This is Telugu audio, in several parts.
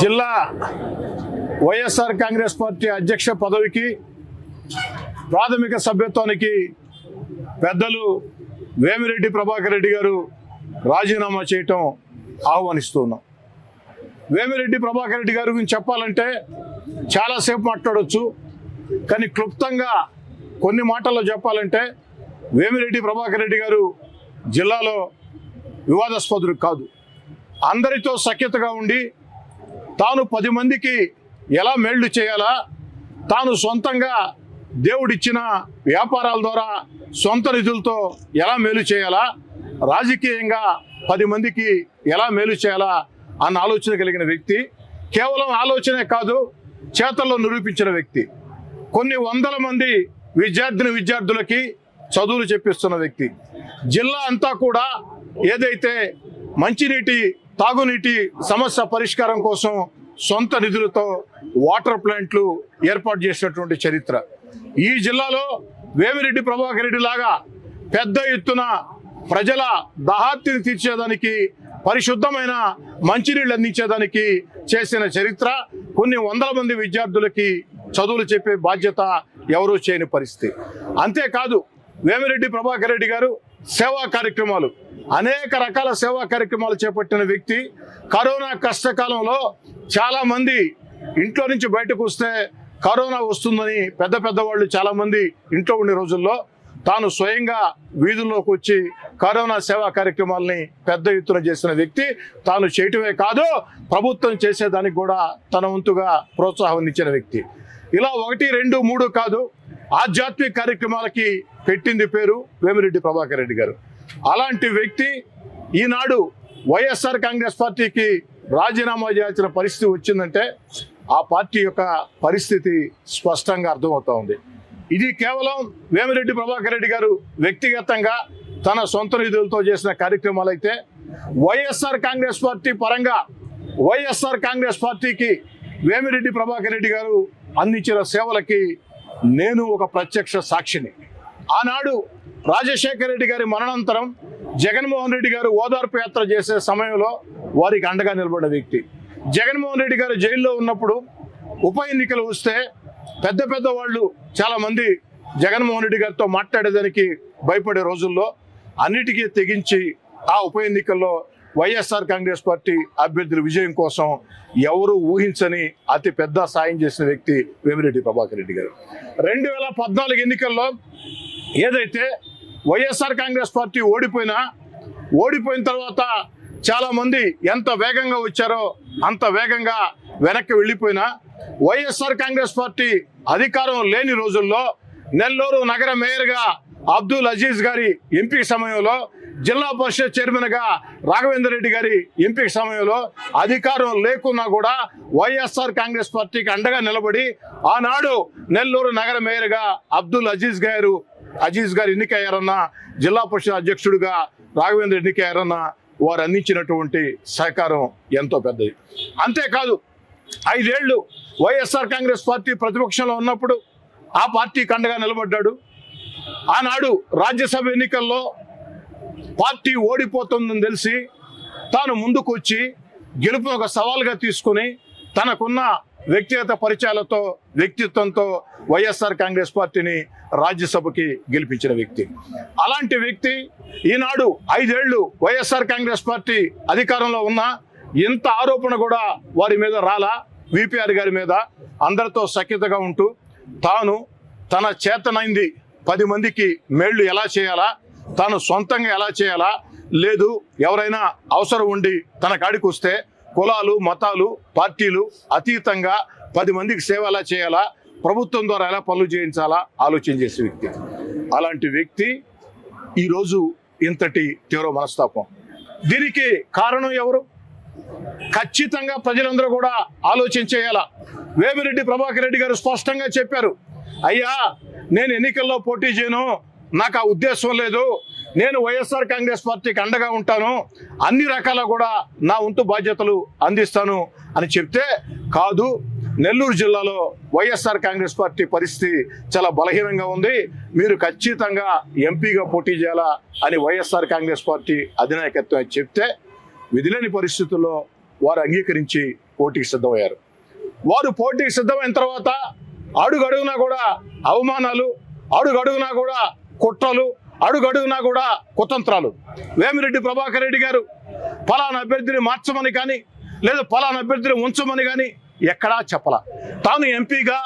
జిల్లా వైఎస్ఆర్ కాంగ్రెస్ పార్టీ అధ్యక్ష పదవికి ప్రాథమిక సభ్యత్వానికి పెద్దలు వేమిరెడ్డి ప్రభాకర్ రెడ్డి గారు రాజీనామా చేయటం ఆహ్వానిస్తున్నాం. వేమిరెడ్డి ప్రభాకర్ రెడ్డి గారి గురించి చెప్పాలంటే చాలాసేపు మాట్లాడవచ్చు కానీ క్లుప్తంగా కొన్ని మాటల్లో చెప్పాలంటే వేమిరెడ్డి ప్రభాకర్ రెడ్డి గారు జిల్లాలో వివాదాస్పదుడు కాదు. అందరితో సఖ్యతగా ఉండి తాను పది మందికి ఎలా మేళ్ళు చేయాలా? తాను సొంతంగా దేవుడిచ్చిన వ్యాపారాల ద్వారా సొంత నిధులతో ఎలా మేలు చేయాలా? రాజకీయంగా పది మందికి ఎలా మేలు చేయాలా? అన్న ఆలోచన కలిగిన వ్యక్తి కేవలం ఆలోచనే కాదు చేతల్లో నిరూపించిన వ్యక్తి. కొన్ని వందల మంది విద్యార్థిని విద్యార్థులకి చదువులు చెప్పిస్తున్న వ్యక్తి. జిల్లా అంతా కూడా ఏదైతే మంచినీటి తాగునీటి సమస్య పరిష్కారం కోసం సొంత నిధులతో వాటర్ ప్లాంట్లు ఏర్పాటు చేసినటువంటి చరిత్ర. ఈ జిల్లాలో వేమిరెడ్డి ప్రభాకర్ రెడ్డి లాగా పెద్ద ఎత్తున ప్రజల దాహార్తిని తీర్చేదానికి పరిశుద్ధమైన మంచినీళ్ళు అందించేదానికి చేసిన చరిత్ర కొన్ని వందల మంది విద్యార్థులకి చదువులు చెప్పే బాధ్యత ఎవరూ చేయని పరిస్థితి. అంతేకాదు వేమిరెడ్డి ప్రభాకర్ రెడ్డి గారు సేవా కార్యక్రమాలు అనేక రకాల సేవా కార్యక్రమాలు చేపట్టిన వ్యక్తి కరోనా కష్టకాలంలో చాలా మంది ఇంట్లో నుంచి బయటకు వస్తే కరోనా వస్తుందని పెద్ద పెద్ద వాళ్ళు చాలా మంది ఇంట్లో ఉండే రోజుల్లో తాను స్వయంగా వీధుల్లోకి వచ్చి కరోనా సేవా కార్యక్రమాలని పెద్ద ఎత్తున చేసిన వ్యక్తి తాను చేయటమే కాదు ప్రభుత్వం చేసేదానికి కూడా తన వంతుగా ప్రోత్సాహం ఇచ్చిన వ్యక్తి. ఇలా ఒకటి రెండు మూడు కాదు ఆధ్యాత్మిక కార్యక్రమాలకి పెట్టింది పేరు వేమిరెడ్డి ప్రభాకర్ రెడ్డి గారు. అలాంటి వ్యక్తి ఈనాడు వైఎస్ఆర్ కాంగ్రెస్ పార్టీకి రాజీనామా చేయాల్సిన పరిస్థితి వచ్చిందంటే ఆ పార్టీ యొక్క పరిస్థితి స్పష్టంగా అర్థమవుతా ఉంది. ఇది కేవలం వేమిరెడ్డి ప్రభాకర్ రెడ్డి గారు వ్యక్తిగతంగా తన సొంత నిధులతో చేసిన కార్యక్రమాలు అయితే వైఎస్ఆర్ కాంగ్రెస్ పార్టీ పరంగా వైఎస్ఆర్ కాంగ్రెస్ పార్టీకి వేమిరెడ్డి ప్రభాకర్ రెడ్డి గారు అందించిన సేవలకి నేను ఒక ప్రత్యక్ష సాక్షిని. ఆనాడు రాజశేఖర రెడ్డి గారి మరణానంతరం జగన్మోహన్ రెడ్డి గారు ఓదార్పు యాత్ర చేసే సమయంలో వారికి అండగా నిలబడిన వ్యక్తి. జగన్మోహన్ రెడ్డి గారు జైల్లో ఉన్నప్పుడు ఉప ఎన్నికలు వస్తే పెద్ద పెద్ద వాళ్ళు చాలామంది జగన్మోహన్ రెడ్డి గారితో మాట్లాడేదానికి భయపడే రోజుల్లో అన్నిటికీ తెగించి ఆ ఉప ఎన్నికల్లో వైఎస్ఆర్ కాంగ్రెస్ పార్టీ అభ్యర్థుల విజయం కోసం ఎవరు ఊహించని అతి పెద్ద సాయం చేసిన వ్యక్తి వేమిరెడ్డి ప్రభాకర్ రెడ్డి గారు. రెండు వేల పద్నాలుగు ఎన్నికల్లో ఏదైతే వైఎస్ఆర్ కాంగ్రెస్ పార్టీ ఓడిపోయినా ఓడిపోయిన తర్వాత చాలామంది ఎంత వేగంగా వచ్చారో అంత వేగంగా వెనక్కి వెళ్ళిపోయినా వైఎస్ఆర్ కాంగ్రెస్ పార్టీ అధికారం లేని రోజుల్లో నెల్లూరు నగర మేయర్గా అబ్దుల్ అజీజ్ గారి ఎంపిక సమయంలో జిల్లా పరిషత్ చైర్మన్గా రాఘవేంద్ర రెడ్డి గారి ఎంపిక సమయంలో అధికారం లేకున్నా కూడా వైఎస్ఆర్ కాంగ్రెస్ పార్టీకి అండగా నిలబడి ఆనాడు నెల్లూరు నగర మేయర్గా అబ్దుల్ అజీజ్ గారు అజీజ్ గారు ఎన్నికయ్యారన్నా జిల్లా పరిషత్ అధ్యక్షుడిగా రాఘవేంద్ర ఎన్నికయ్యారన్నా వారు అందించినటువంటి సహకారం ఎంతో పెద్దది. అంతేకాదు ఐదేళ్ళు వైఎస్ఆర్ కాంగ్రెస్ పార్టీ ప్రతిపక్షంలో ఉన్నప్పుడు ఆ పార్టీ కండగా నిలబడ్డాడు. ఆనాడు రాజ్యసభ ఎన్నికల్లో పార్టీ ఓడిపోతుందని తెలిసి తాను ముందుకు వచ్చి గెలుపు ఒక సవాల్గా తీసుకుని తనకున్న వ్యక్తిగత పరిచయాలతో వ్యక్తిత్వంతో వైఎస్ఆర్ కాంగ్రెస్ పార్టీని రాజ్యసభకి గెలిపించిన వ్యక్తి. అలాంటి వ్యక్తి ఈనాడు ఐదేళ్ళు వైఎస్ఆర్ కాంగ్రెస్ పార్టీ అధికారంలో ఉన్న ఇంత ఆరోపణ కూడా వారి మీద రాలా. విపిఆర్ గారి మీద అందరితో సఖ్యతగా ఉంటూ తాను తన చేతనైంది పది మందికి మేళ్ళు ఎలా చేయాలా? తాను సొంతంగా ఎలా చేయాలా? లేదు ఎవరైనా అవసరం ఉండి తన కాడికి వస్తే కులాలు మతాలు పార్టీలు అతీతంగా పది మందికి సేవ ఎలా చేయాలా? ప్రభుత్వం ద్వారా ఎలా పనులు చేయించాలా ఆలోచన చేసే వ్యక్తి. అలాంటి వ్యక్తి ఈరోజు ఇంతటి తీవ్ర మనస్తాపం. దీనికి కారణం ఎవరు? ఖచ్చితంగా ప్రజలందరూ కూడా ఆలోచన చేయాలా? వేమిరెడ్డి ప్రభాకర్ రెడ్డి గారు స్పష్టంగా చెప్పారు. అయ్యా నేను ఎన్నికల్లో పోటీ చేయను. నాకు ఆ ఉద్దేశం లేదు. నేను వైఎస్ఆర్ కాంగ్రెస్ పార్టీకి అండగా ఉంటాను. అన్ని రకాల కూడా నా వంతు బాధ్యతలు అందిస్తాను అని చెప్తే కాదు. నెల్లూరు జిల్లాలో వైఎస్ఆర్ కాంగ్రెస్ పార్టీ పరిస్థితి చాలా బలహీనంగా ఉంది. మీరు ఖచ్చితంగా ఎంపీగా పోటీ చేయాలా అని వైఎస్ఆర్ కాంగ్రెస్ పార్టీ అధినాయకత్వం చెప్తే విధిలేని పరిస్థితుల్లో వారు అంగీకరించి పోటీకి సిద్ధమయ్యారు. వారు పోటీకి సిద్ధమైన తర్వాత అడుగడుగునా కూడా అవమానాలు అడుగడుగునా కూడా కుట్రలు అడుగడుగునా కూడా కుతంత్రాలు. వేమిరెడ్డి ప్రభాకర్ రెడ్డి గారు ఫలానా అభ్యర్థిని మార్చమని కానీ లేదా ఫలానా అభ్యర్థిని ఉంచమని కానీ ఎక్కడా చెప్పల. తాను ఎంపీగా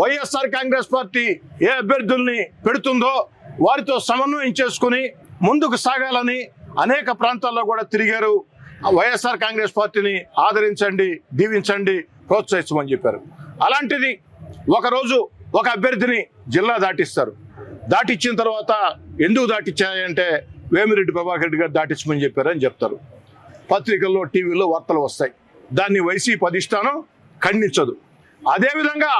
వైఎస్ఆర్ కాంగ్రెస్ పార్టీ ఏ అభ్యర్థుల్ని పెడుతుందో వారితో సమన్వయం చేసుకుని ముందుకు సాగాలని అనేక ప్రాంతాల్లో కూడా తిరిగారు. వైఎస్ఆర్ కాంగ్రెస్ పార్టీని ఆదరించండి దీవించండి ప్రోత్సహించమని చెప్పారు. అలాంటిది ఒకరోజు ఒక అభ్యర్థిని జిల్లా దాటిస్తారు. దాటిచ్చిన తర్వాత ఎందుకు దాటిచ్చాయంటే వేమిరెడ్డి ప్రభాకర్ రెడ్డి గారు దాటించమని చెప్పారని చెప్తారు. పత్రికల్లో టీవీలో వార్తలు వస్తాయి. దాన్ని వైసీపీ అధిష్టానం ఖండించదు. అదేవిధంగా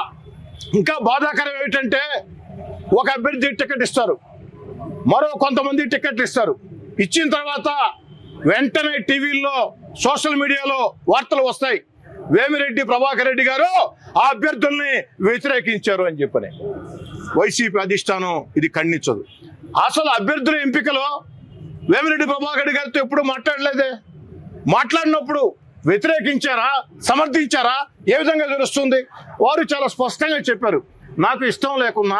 ఇంకా బాధాకరం ఏమిటంటే ఒక అభ్యర్థి టికెట్ ఇస్తారు. మరో కొంతమంది టికెట్లు ఇస్తారు. ఇచ్చిన తర్వాత వెంటనే టీవీల్లో సోషల్ మీడియాలో వార్తలు వస్తాయి. వేమిరెడ్డి ప్రభాకర్ రెడ్డి గారు ఆ అభ్యర్థుల్ని వ్యతిరేకించారు అని చెప్పని. వైసీపీ అధిష్టానం ఇది ఖండించదు. అసలు అభ్యర్థుల ఎంపికలో వేమిరెడ్డి ప్రభాకర్ గారితో ఎప్పుడు మాట్లాడలేదే? మాట్లాడినప్పుడు వ్యతిరేకించారా? సమర్థించారా? ఏ విధంగా తెలుస్తుంది? వారు చాలా స్పష్టంగా చెప్పారు. నాకు ఇష్టం లేకున్నా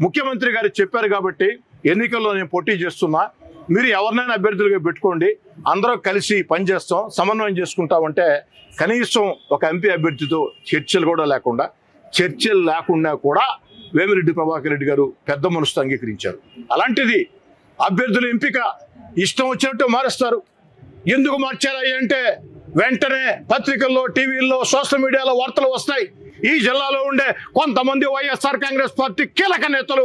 ముఖ్యమంత్రి గారు చెప్పారు కాబట్టి ఎన్నికల్లో నేను పోటీ చేస్తున్నా. మీరు ఎవరినైనా అభ్యర్థులుగా పెట్టుకోండి. అందరూ కలిసి పనిచేస్తాం సమన్వయం చేసుకుంటామంటే కనీసం ఒక ఎంపీ అభ్యర్థితో చర్చలు కూడా లేకుండా చర్చలు లేకుండా కూడా వేమిరెడ్డి ప్రభాకర్ రెడ్డి గారు పెద్ద మనసుతో అంగీకరించారు. అలాంటిది అభ్యర్థుల ఎంపిక ఇష్టం వచ్చినట్టు మారుస్తారు. ఎందుకు మార్చారా అంటే వెంటనే పత్రికల్లో టీవీల్లో సోషల్ మీడియాలో వార్తలు వస్తాయి. ఈ జిల్లాలో ఉండే కొంతమంది వైఎస్ఆర్ కాంగ్రెస్ పార్టీ కీలక నేతలు